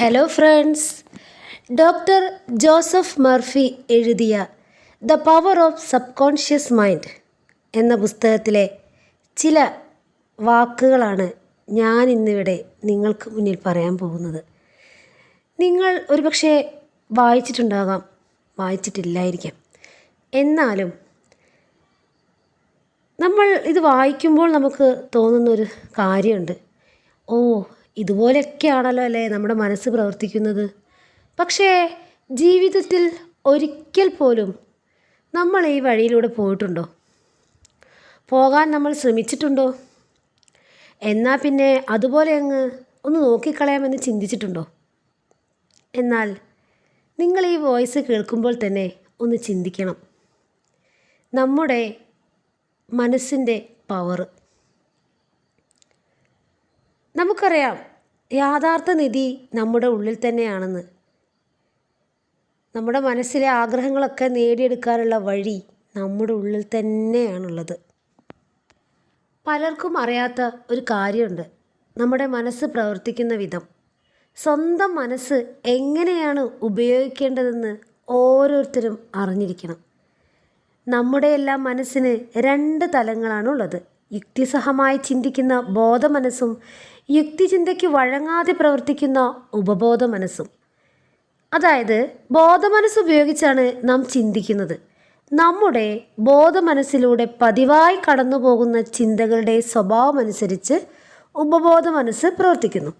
Hello friends doctor Joseph Murphy എഴുതിയ the power of subconscious mind എന്ന പുസ്തകത്തിലെ ചില വാക്കുകളാണ് ഞാൻ ഇന്നിവിടെ നിങ്ങൾക്ക് മുന്നിൽ പറയാൻ പോകുന്നത്. നിങ്ങൾ ഒരുപക്ഷെ വായിച്ചിട്ടുണ്ടാകാം. വായിച്ചിട്ടില്ലായിരിക്കാം. എന്നാലും നമ്മൾ ഇത് വായിക്കുമ്പോൾ നമുക്ക് തോന്നുന്നൊരു കാര്യമുണ്ട്. ഓ ഇതുപോലെയൊക്കെയാണല്ലോ അല്ലേ നമ്മുടെ മനസ്സ് പ്രവർത്തിക്കുന്നത്? പക്ഷേ ജീവിതത്തിൽ ഒരിക്കൽ പോലും നമ്മൾ ഈ വഴിയിലൂടെ പോയിട്ടുണ്ടോ? പോകാൻ നമ്മൾ ശ്രമിച്ചിട്ടുണ്ടോ? എന്നാൽ പിന്നെ അതുപോലെ അങ്ങ് ഒന്ന് നോക്കിക്കളയാമെന്ന് ചിന്തിച്ചിട്ടുണ്ടോ? എന്നാൽ നിങ്ങൾ ഈ വോയിസ് കേൾക്കുമ്പോൾ തന്നെ ഒന്ന് ചിന്തിക്കണം. നമ്മുടെ മനസ്സിന്റെ പവർ നമുക്കറിയാം യാഥാർത്ഥ നിധി നമ്മുടെ ഉള്ളിൽ തന്നെയാണെന്ന്. നമ്മുടെ മനസ്സിലെ ആഗ്രഹങ്ങളൊക്കെ നേടിയെടുക്കാനുള്ള വഴി നമ്മുടെ ഉള്ളിൽ തന്നെയാണുള്ളത്. പലർക്കും അറിയാത്ത ഒരു കാര്യമുണ്ട്. നമ്മുടെ മനസ്സ് പ്രവർത്തിക്കുന്ന വിധം. സ്വന്തം മനസ്സ് എങ്ങനെയാണ് ഉപയോഗിക്കേണ്ടതെന്ന് ഓരോരുത്തരും അറിഞ്ഞിരിക്കണം. നമ്മുടെ എല്ലാം മനസ്സിന് രണ്ട് തലങ്ങളാണുള്ളത്. യുക്തിസഹമായി ചിന്തിക്കുന്ന ബോധമനസ്സും യുക്തിചിന്തയ്ക്ക് വഴങ്ങാതെ പ്രവർത്തിക്കുന്ന ഉപബോധ മനസ്സും. അതായത് ബോധമനസ് ഉപയോഗിച്ചാണ് നാം ചിന്തിക്കുന്നത്. നമ്മുടെ ബോധമനസ്സിലൂടെ പതിവായി കടന്നു പോകുന്ന ചിന്തകളുടെ സ്വഭാവമനുസരിച്ച് ഉപബോധ മനസ്സ് പ്രവർത്തിക്കുന്നു.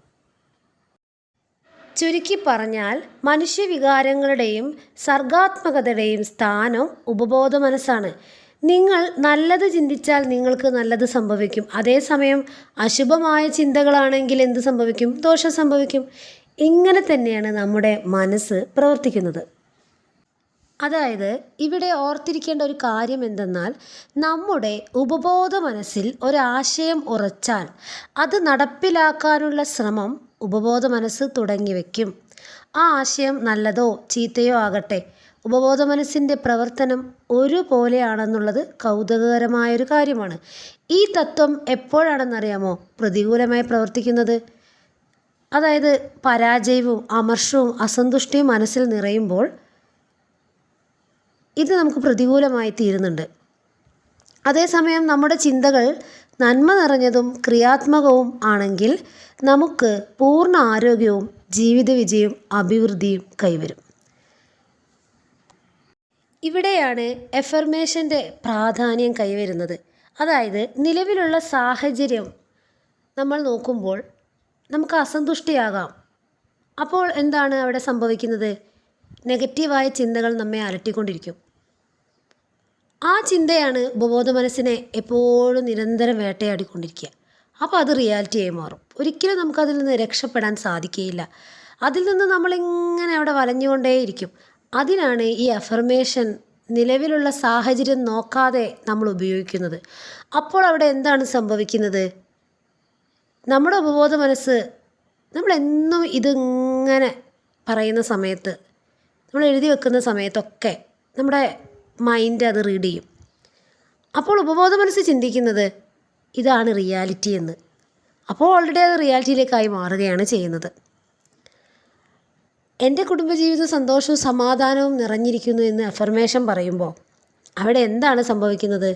ചുരുക്കി പറഞ്ഞാൽ മനുഷ്യവികാരങ്ങളുടെയും സർഗാത്മകതയുടെയും സ്ഥാനം ഉപബോധ മനസ്സാണ്. നിങ്ങൾ നല്ലത് ചിന്തിച്ചാൽ നിങ്ങൾക്ക് നല്ലത് സംഭവിക്കും. അതേസമയം അശുഭമായ ചിന്തകളാണെങ്കിൽ എന്ത് സംഭവിക്കും? ദോഷം സംഭവിക്കും. ഇങ്ങനെ തന്നെയാണ് നമ്മുടെ മനസ്സ് പ്രവർത്തിക്കുന്നത്. അതായത് ഇവിടെ ഓർത്തിരിക്കേണ്ട ഒരു കാര്യം എന്തെന്നാൽ നമ്മുടെ ഉപബോധ മനസ്സിൽ ഒരാശയം ഉറച്ചാൽ അത് നടപ്പിലാക്കാനുള്ള ശ്രമം ഉപബോധ മനസ്സ് തുടങ്ങി വയ്ക്കും ആ ആശയം നല്ലതോ ചീത്തയോ ആകട്ടെ ഉപബോധ മനസ്സിന്റെ പ്രവർത്തനം ഒരുപോലെയാണെന്നുള്ളത് കൗതുകകരമായൊരു കാര്യമാണ്. ഈ തത്വം എപ്പോഴാണെന്നറിയാമോ? പ്രതികൂലമായി പ്രവർത്തിക്കുന്നത്. അതായത് പരാജയവും അമർഷവും അസന്തുഷ്ടിയും മനസ്സിൽ നിറയുമ്പോൾ ഇത് നമുക്ക് പ്രതികൂലമായി തീരുന്നുണ്ട്. അതേസമയം നമ്മുടെ ചിന്തകൾ നന്മ നിറഞ്ഞതും ക്രിയാത്മകവും ആണെങ്കിൽ നമുക്ക് പൂർണ ആരോഗ്യവും ജീവിത വിജയവും അഭിവൃദ്ധിയും കൈവരും. ഇവിടെയാണ് എഫർമേഷന്റെ പ്രാധാന്യം കൈവരുന്നത്. അതായത് നിലവിലുള്ള സാഹചര്യം നമ്മൾ നോക്കുമ്പോൾ നമുക്ക് അസന്തുഷ്ടിയാകാം. അപ്പോൾ എന്താണ് അവിടെ സംഭവിക്കുന്നത്? നെഗറ്റീവായ ചിന്തകൾ നമ്മെ അലട്ടിക്കൊണ്ടിരിക്കും. ആ ചിന്തയാണ് ഉപബോധ മനസ്സിനെ എപ്പോഴും നിരന്തരം വേട്ടയാടിക്കൊണ്ടിരിക്കുക. അപ്പോൾ അത് റിയാലിറ്റിയായി മാറും. ഒരിക്കലും നമുക്കതിൽ നിന്ന് രക്ഷപ്പെടാൻ സാധിക്കുകയില്ല. അതിൽ നിന്ന് നമ്മളിങ്ങനെ അവിടെ വലഞ്ഞുകൊണ്ടേയിരിക്കും. അതിനാണ് ഈ അഫർമേഷൻ നിലവിലുള്ള സാഹചര്യം നോക്കാതെ നമ്മൾ ഉപയോഗിക്കുന്നത്. അപ്പോൾ അവിടെ എന്താണ് സംഭവിക്കുന്നത്? നമ്മുടെ ഉപബോധ മനസ്സ് നമ്മളെന്നും ഇതിങ്ങനെ പറയുന്ന സമയത്ത് നമ്മൾ എഴുതി വെക്കുന്ന സമയത്തൊക്കെ നമ്മുടെ മൈൻഡ് അത് റീഡ് ചെയ്യും. അപ്പോൾ ഉപബോധ മനസ്സ് ചിന്തിക്കുന്നത് ഇതാണ് റിയാലിറ്റി എന്ന്. അപ്പോൾ ഓൾറെഡി അത് റിയാലിറ്റിയിലേക്കായി മാറുകയാണ് ചെയ്യുന്നത്. എന്റെ കുടുംബജീവിതം സന്തോഷവും സമാധാനവും നിറഞ്ഞിരിക്കുന്നു എന്ന് അഫർമേഷൻ പറയുമ്പോൾ അവിടെ എന്താണ് സംഭവിക്കുന്നത്?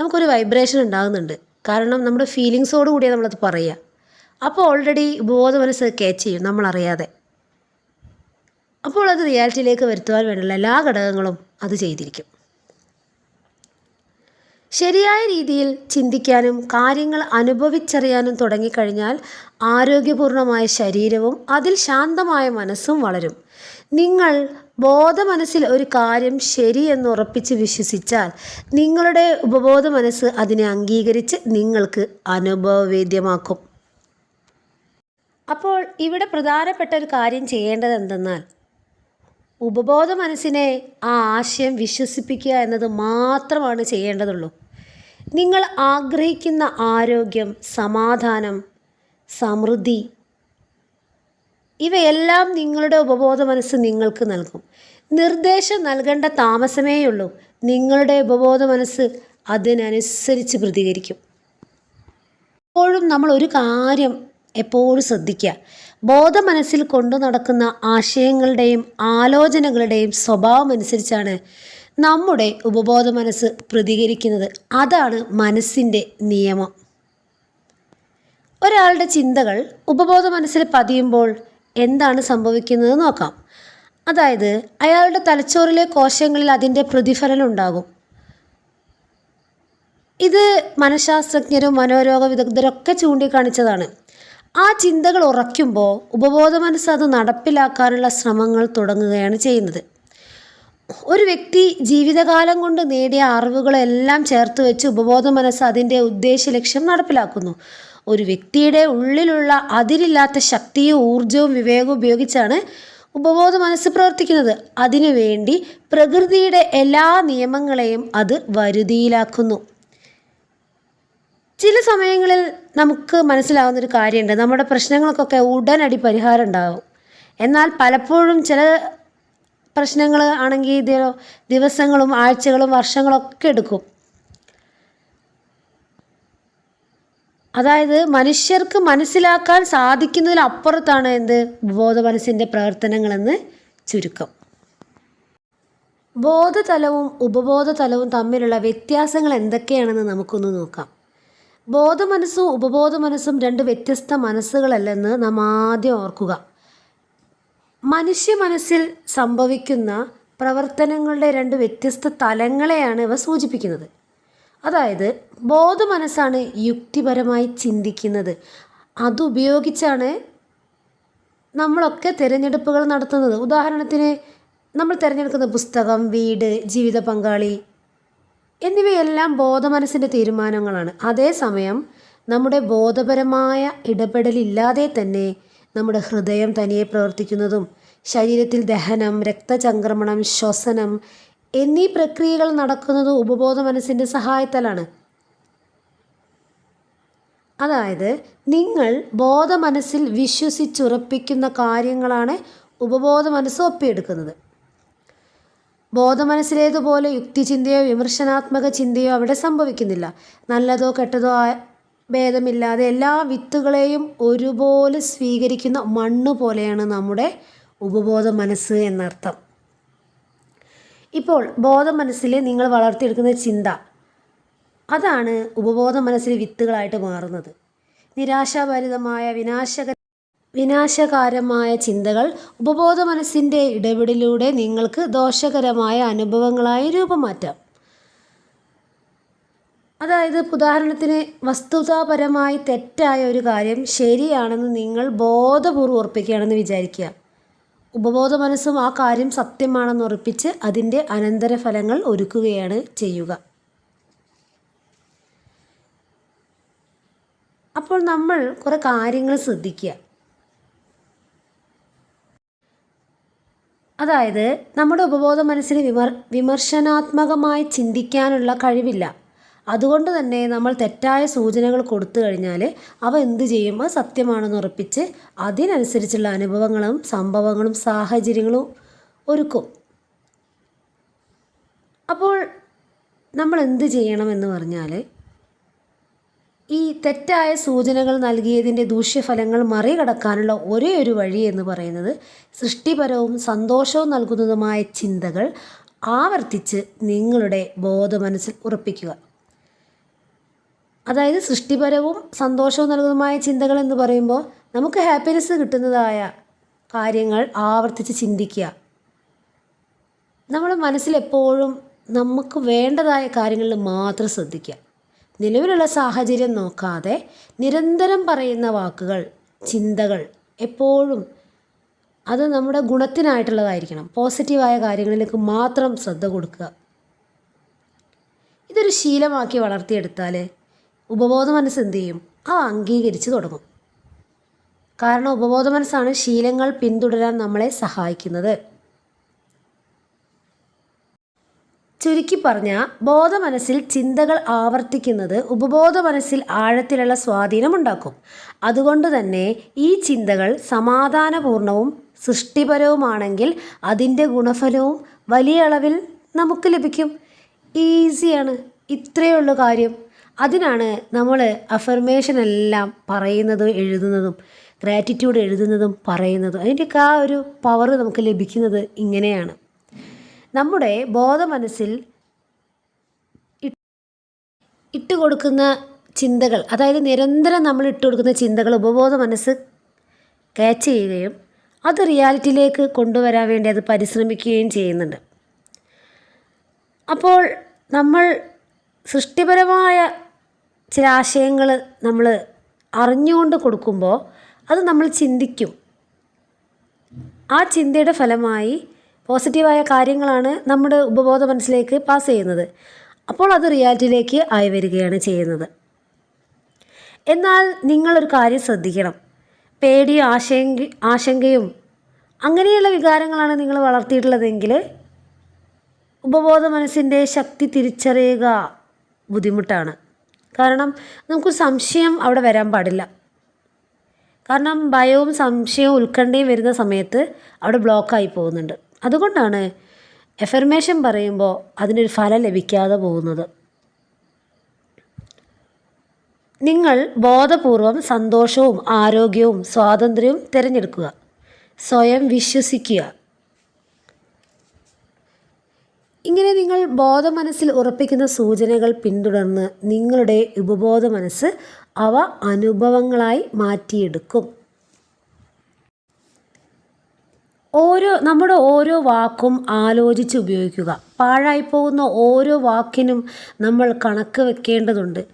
നമുക്കൊരു വൈബ്രേഷൻ ഉണ്ടാകുന്നുണ്ട്. കാരണം നമ്മുടെ ഫീലിങ്സോട് കൂടിയാണ് നമ്മളത് പറയുക. അപ്പോൾ ഓൾറെഡി ബോധ മനസ്സ് ക്യാച്ച് ചെയ്യും നമ്മളറിയാതെ. അപ്പോൾ അത് റിയാലിറ്റിയിലേക്ക് വരുത്തുവാൻ വേണ്ടിയുള്ള എല്ലാ ഘടകങ്ങളും അത് ചെയ്തിരിക്കും. ശരിയായ രീതിയിൽ ചിന്തിക്കാനും കാര്യങ്ങൾ അനുഭവിച്ചറിയാനും തുടങ്ങിക്കഴിഞ്ഞാൽ ആരോഗ്യപൂർണമായ ശരീരവും അതിൽ ശാന്തമായ മനസ്സും വളരും. നിങ്ങൾ ബോധമനസ്സിൽ ഒരു കാര്യം ശരിയെന്ന് ഉറപ്പിച്ച് വിശ്വസിച്ചാൽ നിങ്ങളുടെ ഉപബോധ മനസ്സ് അതിനെ അംഗീകരിച്ച് നിങ്ങൾക്ക് അനുഭവവേദ്യമാക്കും. അപ്പോൾ ഇവിടെ പ്രധാനപ്പെട്ട ഒരു കാര്യം ചെയ്യേണ്ടത് എന്തെന്നാൽ ഉപബോധ മനസ്സിനെ ആ ആശയം വിശ്വസിപ്പിക്കുക എന്നത് മാത്രമാണ് ചെയ്യേണ്ടതുള്ളൂ. നിങ്ങൾ ആഗ്രഹിക്കുന്ന ആരോഗ്യം സമാധാനം സമൃദ്ധി ഇവയെല്ലാം നിങ്ങളുടെ ഉപബോധ മനസ്സ് നിങ്ങൾക്ക് നൽകും. നിർദ്ദേശം നൽകേണ്ട താമസമേയുള്ളൂ നിങ്ങളുടെ ഉപബോധ മനസ്സ് അതിനനുസരിച്ച് പ്രതികരിക്കും. എപ്പോഴും നമ്മൾ ഒരു കാര്യം എപ്പോഴും ശ്രദ്ധിക്കുക. ബോധ മനസ്സിൽ കൊണ്ടു നടക്കുന്ന ആശയങ്ങളുടെയും ആലോചനകളുടെയും സ്വഭാവം അനുസരിച്ചാണ് നമ്മുടെ ഉപബോധ മനസ്സ് പ്രതികരിക്കുന്നത് അതാണ് മനസ്സിന്റെ നിയമം. ഒരാളുടെ ചിന്തകൾ ഉപബോധ മനസ്സിൽ പതിയുമ്പോൾ എന്താണ് സംഭവിക്കുന്നത് നോക്കാം. അതായത് അയാളുടെ തലച്ചോറിലെ കോശങ്ങളിൽ അതിന്റെ പ്രതിഫലനം ഉണ്ടാകും ഇത് മനഃശാസ്ത്രജ്ഞരും മനോരോഗ വിദഗ്ധരൊക്കെ ചൂണ്ടിക്കാണിച്ചതാണ്. ആ ചിന്തകൾ ഉറയ്ക്കുമ്പോൾ ഉപബോധ മനസ്സ് അത് നടപ്പിലാക്കാനുള്ള ശ്രമങ്ങൾ തുടങ്ങുകയാണ് ചെയ്യുന്നത്. ഒരു വ്യക്തി ജീവിതകാലം കൊണ്ട് നേടിയ അറിവുകളെല്ലാം ചേർത്ത് വെച്ച് ഉപബോധ മനസ്സ് അതിന്റെ ഉദ്ദേശ ലക്ഷ്യം നടപ്പിലാക്കുന്നു. ഒരു വ്യക്തിയുടെ ഉള്ളിലുള്ള അതിരില്ലാത്ത ശക്തിയും ഊർജവും വിവേകവും ഉപയോഗിച്ചാണ് ഉപബോധ മനസ്സ് പ്രവർത്തിക്കുന്നത്. അതിനുവേണ്ടി പ്രകൃതിയുടെ എല്ലാ നിയമങ്ങളെയും അത് വരുതിയിലാക്കുന്നു. ചില സമയങ്ങളിൽ നമുക്ക് മനസ്സിലാവുന്നൊരു കാര്യമുണ്ട്. നമ്മുടെ പ്രശ്നങ്ങൾക്കൊക്കെ ഉടനടി പരിഹാരം ഉണ്ടാകും എന്നാൽ പലപ്പോഴും ചില പ്രശ്നങ്ങൾ ആണെങ്കിൽ ഇത് ദിവസങ്ങളും ആഴ്ചകളും വർഷങ്ങളൊക്കെ എടുക്കും. അതായത് മനുഷ്യർക്ക് മനസ്സിലാക്കാൻ സാധിക്കുന്നതിലപ്പുറത്താണ് എന്ത്? ബോധ മനസ്സിന്റെ പ്രവർത്തനങ്ങളെന്ന് ചുരുക്കം. ബോധതലവും ഉപബോധതലവും തമ്മിലുള്ള വ്യത്യാസങ്ങൾ എന്തൊക്കെയാണെന്ന് നമുക്കൊന്ന് നോക്കാം. ബോധമനസ്സും ഉപബോധ മനസ്സും രണ്ട് വ്യത്യസ്ത മനസ്സുകളല്ലെന്ന് നാം ആദ്യം ഓർക്കുക. മനുഷ്യ മനസ്സിൽ സംഭവിക്കുന്ന പ്രവർത്തനങ്ങളുടെ രണ്ട് വ്യത്യസ്ത തലങ്ങളെയാണ് ഇവ സൂചിപ്പിക്കുന്നത്. അതായത് ബോധ മനസ്സാണ് യുക്തിപരമായി ചിന്തിക്കുന്നത്. അതുപയോഗിച്ചാണ് നമ്മളൊക്കെ തിരഞ്ഞെടുപ്പുകൾ നടത്തുന്നത്. ഉദാഹരണത്തിന് നമ്മൾ തിരഞ്ഞെടുക്കുന്ന പുസ്തകം വീട് ജീവിത പങ്കാളി എന്നിവയെല്ലാം ബോധമനസ്സിന്റെ തീരുമാനങ്ങളാണ്. അതേസമയം നമ്മുടെ ബോധപരമായ ഇടപെടലില്ലാതെ തന്നെ നമ്മുടെ ഹൃദയം തനിയെ പ്രവർത്തിക്കുന്നതും ശരീരത്തിൽ ദഹനം രക്തചംക്രമണം ശ്വസനം എന്നീ പ്രക്രിയകൾ നടക്കുന്നത് ഉപബോധ മനസ്സിന്റെ സഹായത്താലാണ്. അതായത് നിങ്ങൾ ബോധ മനസ്സിൽ വിശ്വസിച്ചുറപ്പിക്കുന്ന കാര്യങ്ങളാണ് ഉപബോധ മനസ്സ് ഒപ്പിയെടുക്കുന്നത്. ബോധമനസ്സിലേതുപോലെ യുക്തിചിന്തയോ വിമർശനാത്മക ചിന്തയോ അവിടെ സംഭവിക്കുന്നില്ല. നല്ലതോ കെട്ടതോ ഭേദമില്ലാതെ എല്ലാ വിത്തുകളെയും ഒരുപോലെ സ്വീകരിക്കുന്ന മണ്ണ് പോലെയാണ് നമ്മുടെ ഉപബോധ മനസ്സ് എന്നർത്ഥം. ഇപ്പോൾ ബോധ മനസ്സിൽ നിങ്ങൾ വളർത്തിയെടുക്കുന്ന ചിന്ത അതാണ് ഉപബോധ മനസ്സിൽ വിത്തുകളായിട്ട് മാറുന്നത്. നിരാശാഭരിതമായ വിനാശക വിനാശകാരമായ ചിന്തകൾ ഉപബോധ മനസ്സിന്റെ ഇടപെടലിലൂടെ നിങ്ങൾക്ക് ദോഷകരമായ അനുഭവങ്ങളായി രൂപം മാറ്റാം. അതായത് ഉദാഹരണത്തിന് വസ്തുതാപരമായി തെറ്റായ ഒരു കാര്യം ശരിയാണെന്ന് നിങ്ങൾ ബോധപൂർവം ഉറപ്പിക്കുകയാണെന്ന് വിചാരിക്കുക. ഉപബോധ മനസ്സും ആ കാര്യം സത്യമാണെന്ന് ഉറപ്പിച്ച് അതിന്റെ അനന്തരഫലങ്ങൾ ഒരുക്കുകയാണ് ചെയ്യുക. അപ്പോൾ നമ്മൾ കുറേ കാര്യങ്ങൾ ശ്രദ്ധിക്കുക. അതായത് നമ്മുടെ ഉപബോധ മനസ്സിന് വിമർ വിമർശനാത്മകമായി ചിന്തിക്കാനുള്ള കഴിവില്ല. അതുകൊണ്ട് തന്നെ നമ്മൾ തെറ്റായ സൂചനകൾ കൊടുത്തു കഴിഞ്ഞാൽ അവ എന്ത് ചെയ്യും? അത് സത്യമാണെന്ന് ഉറപ്പിച്ച് അതിനനുസരിച്ചുള്ള അനുഭവങ്ങളും സംഭവങ്ങളും സാഹചര്യങ്ങളും ഒരുക്കും. അപ്പോൾ നമ്മൾ എന്ത് ചെയ്യണമെന്ന് പറഞ്ഞാൽ ഈ തെറ്റായ സൂചനകൾ നൽകിയതിന്റെ ദൂഷ്യഫലങ്ങൾ മറികടക്കാനുള്ള ഒരേ ഒരു വഴി എന്ന് പറയുന്നത് സൃഷ്ടിപരവും സന്തോഷവും നൽകുന്നതുമായ ചിന്തകൾ ആവർത്തിച്ച് നിങ്ങളുടെ ബോധമനസ്സിൽ ഉറപ്പിക്കുക. അതായത് സൃഷ്ടിപരവും സന്തോഷവും നൽകുന്നതുമായ ചിന്തകൾ എന്ന് പറയുമ്പോൾ നമുക്ക് ഹാപ്പിനെസ് കിട്ടുന്നതായ കാര്യങ്ങൾ ആവർത്തിച്ച് ചിന്തിക്കുക. നമ്മുടെ മനസ്സിലെപ്പോഴും നമുക്ക് വേണ്ടതായ കാര്യങ്ങളിൽ മാത്രം ശ്രദ്ധിക്കുക. നിലവിലുള്ള സാഹചര്യം നോക്കാതെ നിരന്തരം പറയുന്ന വാക്കുകൾ ചിന്തകൾ എപ്പോഴും അത് നമ്മുടെ ഗുണത്തിനായിട്ടുള്ളതായിരിക്കണം. പോസിറ്റീവായ കാര്യങ്ങളിലേക്ക് മാത്രം ശ്രദ്ധ കൊടുക്കുക. ഇതൊരു ശീലമാക്കി വളർത്തിയെടുത്താൽ ഉപബോധ മനസ്സ് എന്ത് ചെയ്യും? അത് അംഗീകരിച്ച് തുടങ്ങും. കാരണം ഉപബോധ മനസ്സാണ് ശീലങ്ങൾ പിന്തുടരാൻ നമ്മളെ സഹായിക്കുന്നത്. ചുരുക്കി പറഞ്ഞാൽ ബോധമനസ്സിൽ ചിന്തകൾ ആവർത്തിക്കുന്നത് ഉപബോധ മനസ്സിൽ ആഴത്തിലുള്ള സ്വാധീനമുണ്ടാക്കും അതുകൊണ്ട് തന്നെ ഈ ചിന്തകൾ സമാധാനപൂർണവും സൃഷ്ടിപരവുമാണെങ്കിൽ അതിന്റെ ഗുണഫലവും വലിയ അളവിൽ നമുക്ക് ലഭിക്കും. ഈസിയാണ്. ഇത്രയേ ഉള്ളൂ കാര്യം. അതിനാണ് നമ്മൾ അഫർമേഷൻ എല്ലാം പറയുന്നതും എഴുതുന്നതും ഗ്രാറ്റിറ്റ്യൂഡ് എഴുതുന്നതും പറയുന്നതും. അതിന്റെയൊക്കെ ആ ഒരു പവർ നമുക്ക് ലഭിക്കുന്നത് ഇങ്ങനെയാണ്. നമ്മുടെ ബോധമനസ്സിൽ ഇട്ട് കൊടുക്കുന്ന ചിന്തകൾ അതായത് നിരന്തരം നമ്മൾ ഇട്ട് കൊടുക്കുന്ന ചിന്തകൾ ഉപബോധ മനസ്സ് ക്യാച്ച് ചെയ്യുകയും അത് റിയാലിറ്റിയിലേക്ക് കൊണ്ടുവരാൻ വേണ്ടി അത് പരിശ്രമിക്കുകയും ചെയ്യുന്നുണ്ട്. അപ്പോൾ നമ്മൾ സൃഷ്ടിപരമായ ചില ആശയങ്ങൾ നമ്മൾ അറിഞ്ഞുകൊണ്ട് കൊടുക്കുമ്പോൾ അത് നമ്മൾ ചിന്തിക്കും. ആ ചിന്തയുടെ ഫലമായി പോസിറ്റീവായ കാര്യങ്ങളാണ് നമ്മുടെ ഉപബോധ മനസ്സിലേക്ക് പാസ് ചെയ്യുന്നത്. അപ്പോൾ അത് റിയാലിറ്റിയിലേക്ക് ആയി വരികയാണ് ചെയ്യുന്നത്. എന്നാൽ നിങ്ങളൊരു കാര്യം ശ്രദ്ധിക്കണം. പേടിയും ആശങ്ക ആശങ്കയും അങ്ങനെയുള്ള വികാരങ്ങളാണ് നിങ്ങൾ വളർത്തിയിട്ടുള്ളതെങ്കിൽ ഉപബോധ മനസ്സിന്റെ ശക്തി തിരിച്ചറിയുക ബുദ്ധിമുട്ടാണ്. കാരണം നമുക്ക് സംശയം അവിടെ വരാൻ പാടില്ല. കാരണം ഭയവും സംശയവും ഉത്കണ്ഠയും വരുന്ന സമയത്ത് അവിടെ ബ്ലോക്കായി പോകുന്നുണ്ട്. അതുകൊണ്ടാണ് എഫർമേഷൻ പറയുമ്പോൾ അതിനൊരു ഫലം ലഭിക്കാതെ പോകുന്നത്. നിങ്ങൾ ബോധപൂർവം സന്തോഷവും ആരോഗ്യവും സ്വാതന്ത്ര്യവും തിരഞ്ഞെടുക്കുക. സ്വയം വിശ്വസിക്കുക. ഇങ്ങനെ നിങ്ങൾ ബോധ മനസ്സിൽ ഉറപ്പിക്കുന്ന സൂചനകൾ പിന്തുടർന്ന് നിങ്ങളുടെ ഉപബോധ മനസ്സ് അവ അനുഭവങ്ങളായി മാറ്റിയെടുക്കും. ഓരോ നമ്മുടെ ഓരോ വാക്കും ആലോചിച്ച് ഉപയോഗിക്കുക. പാഴായി പോകുന്ന ഓരോ വാക്കിനും നമ്മൾ കണക്ക് വെക്കേണ്ടതുണ്ട്.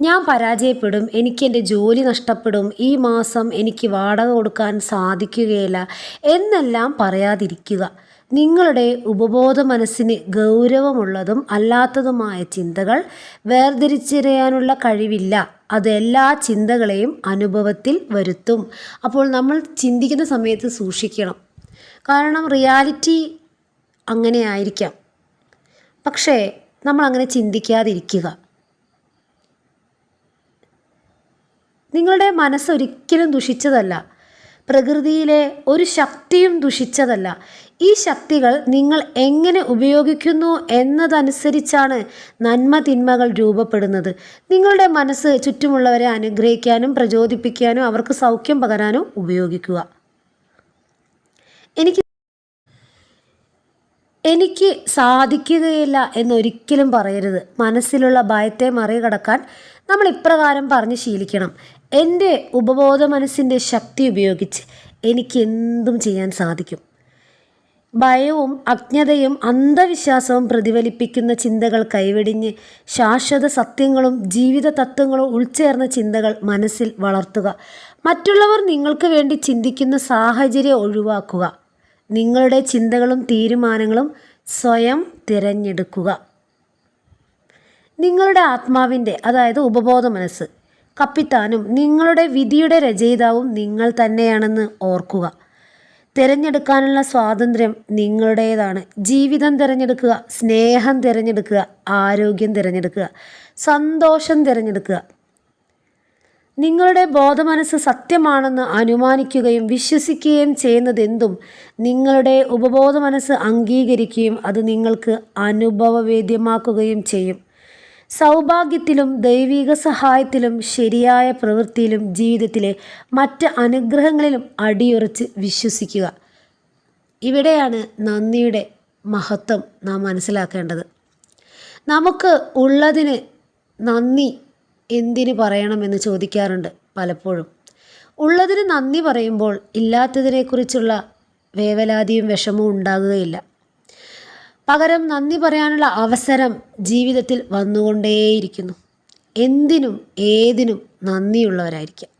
ഞാൻ പരാജയപ്പെടും എനിക്ക് എന്റെ ജോലി നഷ്ടപ്പെടും ഈ മാസം എനിക്ക് വാടക കൊടുക്കാൻ സാധിക്കുകയില്ല എന്നെല്ലാം പറയാതിരിക്കുക. നിങ്ങളുടെ ഉപബോധ മനസ്സിന് ഗൗരവമുള്ളതും അല്ലാത്തതുമായ ചിന്തകൾ വേർതിരിച്ചറിയാനുള്ള കഴിവില്ല. അത് എല്ലാ ചിന്തകളെയും അനുഭവത്തിൽ വരുത്തും. അപ്പോൾ നമ്മൾ ചിന്തിക്കുന്ന സമയത്ത് സൂക്ഷിക്കണം. കാരണം റിയാലിറ്റി അങ്ങനെ ആയിരിക്കാം പക്ഷേ നമ്മൾ അങ്ങനെ ചിന്തിക്കാതിരിക്കുക. നിങ്ങളുടെ മനസ്സൊരിക്കലും ദുഷിച്ചതല്ല. പ്രകൃതിയിലെ ഒരു ശക്തിയും ദുഷിച്ചതല്ല. ഈ ശക്തികൾ നിങ്ങൾ എങ്ങനെ ഉപയോഗിക്കുന്നു എന്നതനുസരിച്ചാണ് നന്മ തിന്മകൾ രൂപപ്പെടുന്നത്. നിങ്ങളുടെ മനസ്സ് ചുറ്റുമുള്ളവരെ അനുഗ്രഹിക്കാനും പ്രചോദിപ്പിക്കാനും അവർക്ക് സൗഖ്യം പകരാനും ഉപയോഗിക്കുക. എനിക്ക് എനിക്ക് സാധിക്കുകയില്ല എന്നൊരിക്കലും പറയരുത്. മനസ്സിലുള്ള ഭയത്തെ മറികടക്കാൻ നമ്മൾ ഇപ്രകാരം പറഞ്ഞ് ശീലിക്കണം. എന്റെ ഉപബോധ മനസ്സിന്റെ ശക്തി ഉപയോഗിച്ച് എനിക്ക് എന്തും ചെയ്യാൻ സാധിക്കും. ഭയവും അജ്ഞതയും അന്ധവിശ്വാസവും പ്രതിഫലിപ്പിക്കുന്ന ചിന്തകൾ കൈവെടിഞ്ഞ് ശാശ്വത സത്യങ്ങളും ജീവിത തത്വങ്ങളും ഉൾച്ചേർന്ന ചിന്തകൾ മനസ്സിൽ വളർത്തുക. മറ്റുള്ളവർ നിങ്ങൾക്ക് വേണ്ടി ചിന്തിക്കുന്ന സാഹചര്യം ഒഴിവാക്കുക. നിങ്ങളുടെ ചിന്തകളും തീരുമാനങ്ങളും സ്വയം തിരഞ്ഞെടുക്കുക. നിങ്ങളുടെ ആത്മാവിന്റെ അതായത് ഉപബോധ മനസ്സ് കപ്പിത്താനും നിങ്ങളുടെ വിധിയുടെ രചയിതാവും നിങ്ങൾ തന്നെയാണെന്ന് ഓർക്കുക. തിരഞ്ഞെടുക്കാനുള്ള സ്വാതന്ത്ര്യം നിങ്ങളുടേതാണ്. ജീവിതം തിരഞ്ഞെടുക്കുക സ്നേഹം തിരഞ്ഞെടുക്കുക ആരോഗ്യം തിരഞ്ഞെടുക്കുക സന്തോഷം തിരഞ്ഞെടുക്കുക. നിങ്ങളുടെ ബോധമനസ്സ് സത്യമാണെന്ന് അനുമാനിക്കുകയും വിശ്വസിക്കുകയും ചെയ്യുന്നതെന്തും നിങ്ങളുടെ ഉപബോധ മനസ്സ് അംഗീകരിക്കുകയും അത് നിങ്ങൾക്ക് അനുഭവവേദ്യമാക്കുകയും ചെയ്യും. സൗഭാഗ്യത്തിലും ദൈവിക സഹായത്തിലും ശരിയായ പ്രവൃത്തിയിലും ജീവിതത്തിലെ മറ്റ് അനുഗ്രഹങ്ങളിലും അടിയുറച്ച് വിശ്വസിക്കുക. ഇവിടെയാണ് നന്ദിയുടെ മഹത്വം നാം മനസ്സിലാക്കേണ്ടത്. നമുക്ക് ഉള്ളതിന് നന്ദി എന്തിനു പറയണമെന്ന് ചോദിക്കാറുണ്ട് പലപ്പോഴും. ഉള്ളതിന് നന്ദി പറയുമ്പോൾ ഇല്ലാത്തതിനെക്കുറിച്ചുള്ള വേവലാതിയും വിഷമവും ഉണ്ടാകുകയില്ല. പകരം നന്ദി പറയാനുള്ള അവസരം ജീവിതത്തിൽ വന്നുകൊണ്ടേയിരിക്കുന്നു. എന്തിനും ഏതിനും നന്ദിയുള്ളവരായിരിക്കാം.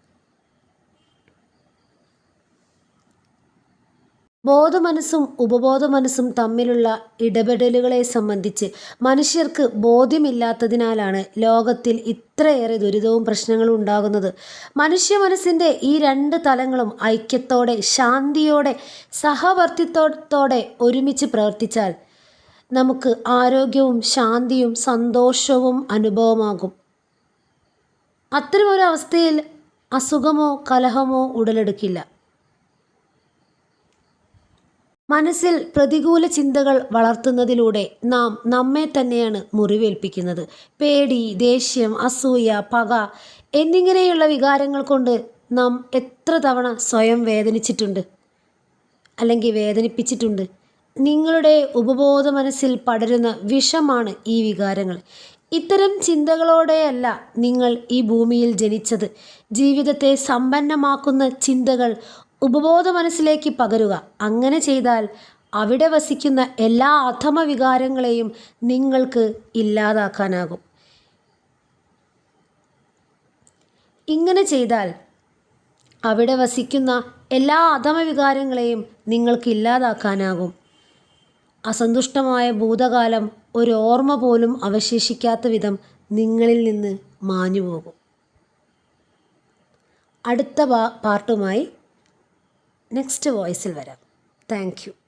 ബോധമനസ്സും ഉപബോധ മനസ്സും തമ്മിലുള്ള ഇടപെടലുകളെ സംബന്ധിച്ച് മനുഷ്യർക്ക് ബോധ്യമില്ലാത്തതിനാലാണ് ലോകത്തിൽ ഇത്രയേറെ ദുരിതവും പ്രശ്നങ്ങളും ഉണ്ടാകുന്നത്. മനുഷ്യ മനസ്സിന്റെ ഈ രണ്ട് തലങ്ങളും ഐക്യത്തോടെ ശാന്തിയോടെ സഹവർത്തിത്വത്തോടെ ഒരുമിച്ച് പ്രവർത്തിച്ചാൽ നമുക്ക് ആരോഗ്യവും ശാന്തിയും സന്തോഷവും അനുഭവമാകും. അത്തരമൊരു അവസ്ഥയിൽ അസുഖമോ കലഹമോ ഉടലെടുക്കില്ല. മനസ്സിൽ പ്രതികൂല ചിന്തകൾ വളർത്തുന്നതിലൂടെ നാം നമ്മെ തന്നെയാണ് മുറിവേൽപ്പിക്കുന്നത്. പേടി ദേഷ്യം അസൂയ പക എന്നിങ്ങനെയുള്ള വികാരങ്ങൾ കൊണ്ട് നാം എത്ര തവണ സ്വയം വേദനിച്ചിട്ടുണ്ട്? അല്ലെങ്കിൽ വേദനിപ്പിച്ചിട്ടുണ്ട്? നിങ്ങളുടെ ഉപബോധ മനസ്സിൽ പടരുന്ന വിഷമാണ് ഈ വികാരങ്ങൾ. ഇത്തരം ചിന്തകളോടെയല്ല നിങ്ങൾ ഈ ഭൂമിയിൽ ജനിച്ചത്. ജീവിതത്തെ സമ്പന്നമാക്കുന്ന ചിന്തകൾ ഉപബോധ മനസ്സിലേക്ക് പകരുക. അങ്ങനെ ചെയ്താൽ അവിടെ വസിക്കുന്ന എല്ലാ അധമ വികാരങ്ങളെയും നിങ്ങൾക്ക് ഇല്ലാതാക്കാനാകും. ഇങ്ങനെ ചെയ്താൽ അവിടെ വസിക്കുന്ന എല്ലാ അധമ വികാരങ്ങളെയും നിങ്ങൾക്ക് ഇല്ലാതാക്കാനാകും. അസന്തുഷ്ടമായ ഭൂതകാലം ഒരു ഓർമ്മ പോലും അവശേഷിക്കാത്ത വിധം നിങ്ങളിൽ നിന്ന് മാഞ്ഞുപോകും അടുത്ത പാർട്ടുമായി നെക്സ്റ്റ് വോയിസിൽ വരാം. താങ്ക്